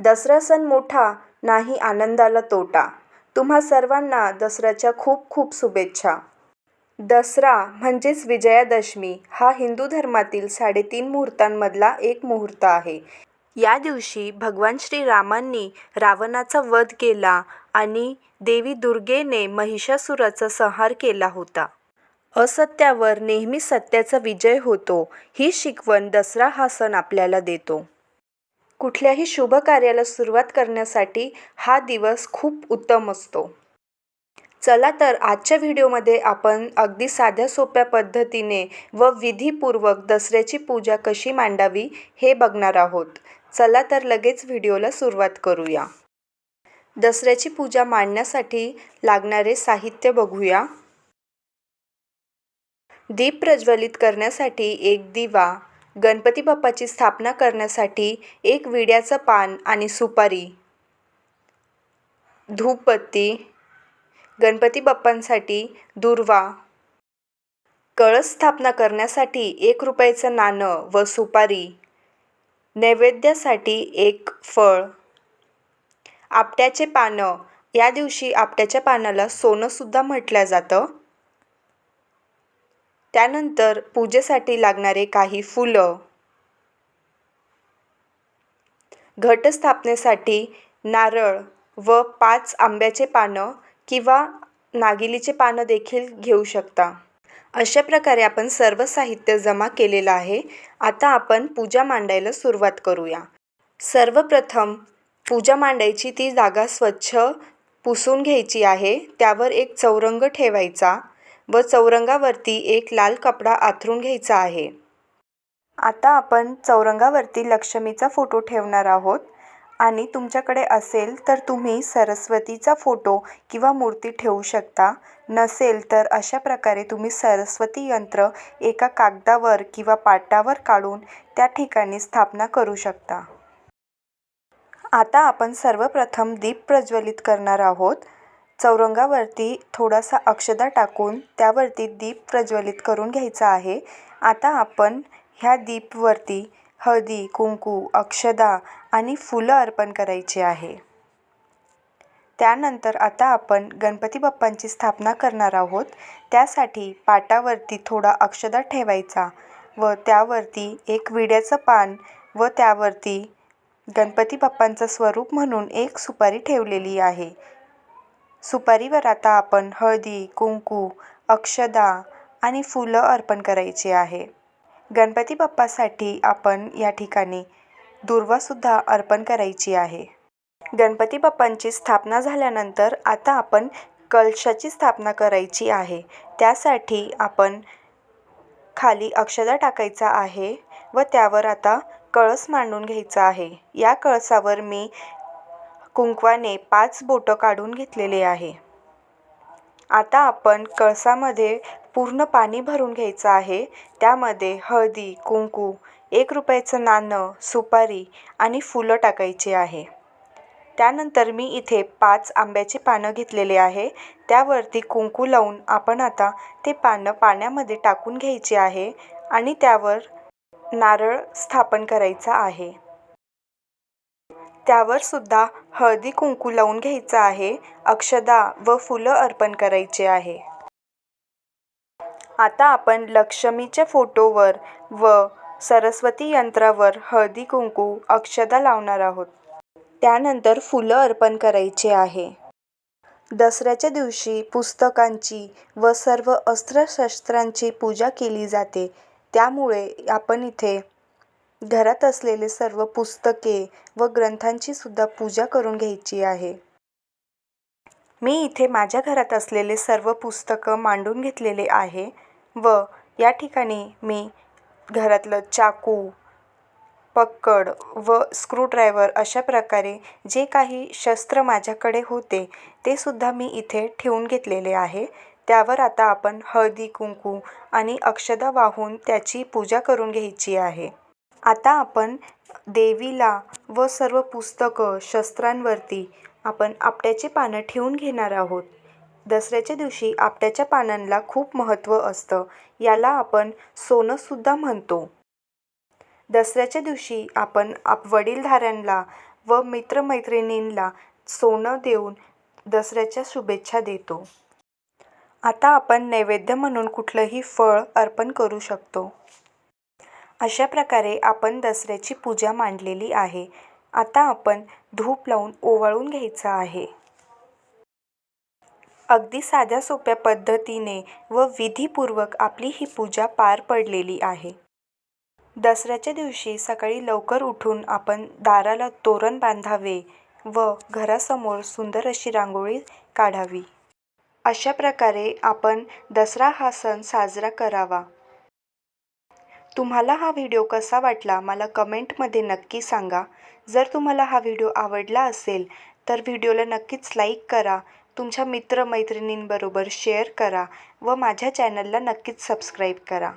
दसरा सण मोठा नाही आनंदाला तोटा. तुम्हा सर्वांना दसऱ्याच्या खूप खूप शुभेच्छा. दसरा म्हणजेच विजयादशमी हा हिंदू धर्मातील साडेतीन मुहूर्तांमधला एक मुहूर्त आहे. या दिवशी भगवान श्रीरामांनी रावणाचा वध केला आणि देवी दुर्गेने महिषासुराचा संहार केला होता. असत्यावर नेहमी सत्याचा विजय होतो ही शिकवण दसरा हा सण आपल्याला देतो. कुठल्याही शुभ कार्याला सुरुवात करण्यासाठी हा दिवस खूप उत्तम असतो. चला तर आजच्या व्हिडिओमध्ये आपण अगदी साध्या सोप्या पद्धतीने व विधीपूर्वक दसऱ्याची पूजा कशी मांडावी हे बघणार आहोत. चला तर लगेच व्हिडिओला सुरुवात करूया. दसऱ्याची पूजा मांडण्यासाठी लागणारे साहित्य बघूया. दीप प्रज्वलित करण्यासाठी एक दिवा गणपती बाप्पाची स्थापना करण्यासाठी एक विड्याचं पान आणि सुपारी धूपबत्ती गणपती बाप्पांसाठी दुर्वा कळस स्थापना करण्यासाठी एक रुपयाचं नाणं व सुपारी नैवेद्यासाठी एक फळ. आपट्याचे पानं या दिवशी आपट्याच्या पानाला सोनंसुद्धा म्हटलं जातं. त्यानंतर पूजेसाठी लागणारे काही फुलं. घटस्थापनेसाठी नारळ व पाच आंब्याचे पानं किंवा नागिलीचे पानं देखील घेऊ शकता. अशा प्रकारे आपण सर्व साहित्य जमा केलेलं आहे. आता आपण पूजा मांडायला सुरुवात करूया. सर्वप्रथम पूजा मांडायची ती जागा स्वच्छ पुसून घ्यायची आहे. त्यावर एक चौरंग ठेवायचा. व चौरंगावरती एक लाल कपडा आथरून घ्यायचा आहे. आता आपण चौरंगावरती लक्ष्मीचा फोटो ठेवणार आहोत. आणि तुमच्याकडे असेल तर तुम्ही सरस्वतीचा फोटो किंवा मूर्ती ठेवू शकता. नसेल तर अशा प्रकारे तुम्ही सरस्वती यंत्र एका कागदावर किंवा पाटावर काढून त्या ठिकाणी स्थापना करू शकता. आता आपण सर्वप्रथम दीप प्रज्वलित करणार आहोत. चौरंगावरती थोडासा अक्षदा टाकून त्यावरती दीप प्रज्वलित करून घ्यायचा आहे. आता आपण ह्या दीपवरती हळदी कुंकू अक्षदा आणि फुलं अर्पण करायची आहे. त्यानंतर आता आपण गणपती बाप्पांची स्थापना करणार आहोत. त्यासाठी पाटावरती थोडा अक्षदा ठेवायचा व त्यावरती एक विड्याचं पान व त्यावरती गणपती बाप्पांचं स्वरूप म्हणून एक सुपारी ठेवलेली आहे. सुपारीवर आता आपण हळदी कुंकू अक्षदा आणि फुलं अर्पण करायची आहे. गणपती बाप्पासाठी आपण या ठिकाणी दुर्वासुद्धा अर्पण करायची आहे. गणपती बाप्पांची स्थापना झाल्यानंतर आता आपण कलशाची स्थापना करायची आहे. त्यासाठी आपण खाली अक्षदा टाकायचा आहे व त्यावर आता कळस मांडून घ्यायचा आहे. या कळसावर मी कुंकवाने पाच बोटं काढून घेतलेले आहे. आता आपण कळसामध्ये पूर्ण पाणी भरून घ्यायचं आहे. त्यामध्ये हळदी कुंकू एक रुपयाचं नाणं सुपारी आणि फुलं टाकायची आहे. त्यानंतर मी इथे पाच आंब्याची पानं घेतलेले आहे. त्यावरती कुंकू लावून आपण आता ते पानं पाण्यामध्ये टाकून घ्यायची आहे आणि त्यावर नारळ स्थापन करायचा आहे. त्यावर सुद्धा हळदी कुंकू लावून घ्यायचं आहे अक्षदा व फुलं अर्पण करायचे आहे. आता आपण लक्ष्मीच्या फोटोवर व सरस्वती यंत्रावर हळदी कुंकू अक्षदा लावणार आहोत. त्यानंतर फुलं अर्पण करायचे आहे. दसऱ्याच्या दिवशी पुस्तकांची व सर्व अस्त्रशस्त्रांची पूजा केली जाते. त्यामुळे आपण इथे घरात असलेले सर्व पुस्तके व ग्रंथांची सुद्धा पूजा करून घ्यायची आहे. मी इथे माझ्या घरात असलेले सर्व पुस्तकं मांडून घेतलेले आहे व या ठिकाणी मी घरातलं चाकू पक्कड व स्क्रूड्रायव्हर अशा प्रकारे जे काही शस्त्र माझ्याकडे होते ते सुद्धा मी इथे ठेवून घेतलेले आहे. त्यावर आता आपण हळदी कुंकू आणि अक्षदा वाहून त्याची पूजा करून घ्यायची आहे. आता आपण देवीला व सर्व पुस्तकं शस्त्रांवरती आपण आपट्याची पानं ठेवून घेणार आहोत दसऱ्याच्या दिवशी आपट्याच्या पानांना खूप महत्त्व असतं याला आपण सोनंसुद्धा म्हणतो दसऱ्याच्या दिवशी आपण आप वडीलधाऱ्यांना व मित्रमैत्रिणींना सोनं देऊन दसऱ्याच्या शुभेच्छा देतो. आता आपण नैवेद्य म्हणून कुठलंही फळ अर्पण करू शकतो. अशा प्रकारे आपण दसऱ्याची पूजा मांडलेली आहे. आता आपण धूप लावून ओवाळून घ्यायचं आहे. अगदी साध्या सोप्या पद्धतीने व विधीपूर्वक आपली ही पूजा पार पडलेली आहे. दसऱ्याच्या दिवशी सकाळी लवकर उठून आपण दाराला तोरण बांधावे व घरासमोर सुंदर अशी रांगोळी काढावी. अशा प्रकारे आपण दसरा हा सण साजरा करावा. तुम्हाला हा व्हिडिओ कसा वाटला मला कमेंटमध्ये नक्की सांगा. जर तुम्हाला हा व्हिडिओ आवडला असेल तर व्हिडिओला नक्कीच लाईक करा, तुमच्या मित्र मैत्रिणींबरोबर शेअर करा व माझ्या चॅनलला नक्कीच सबस्क्राईब करा.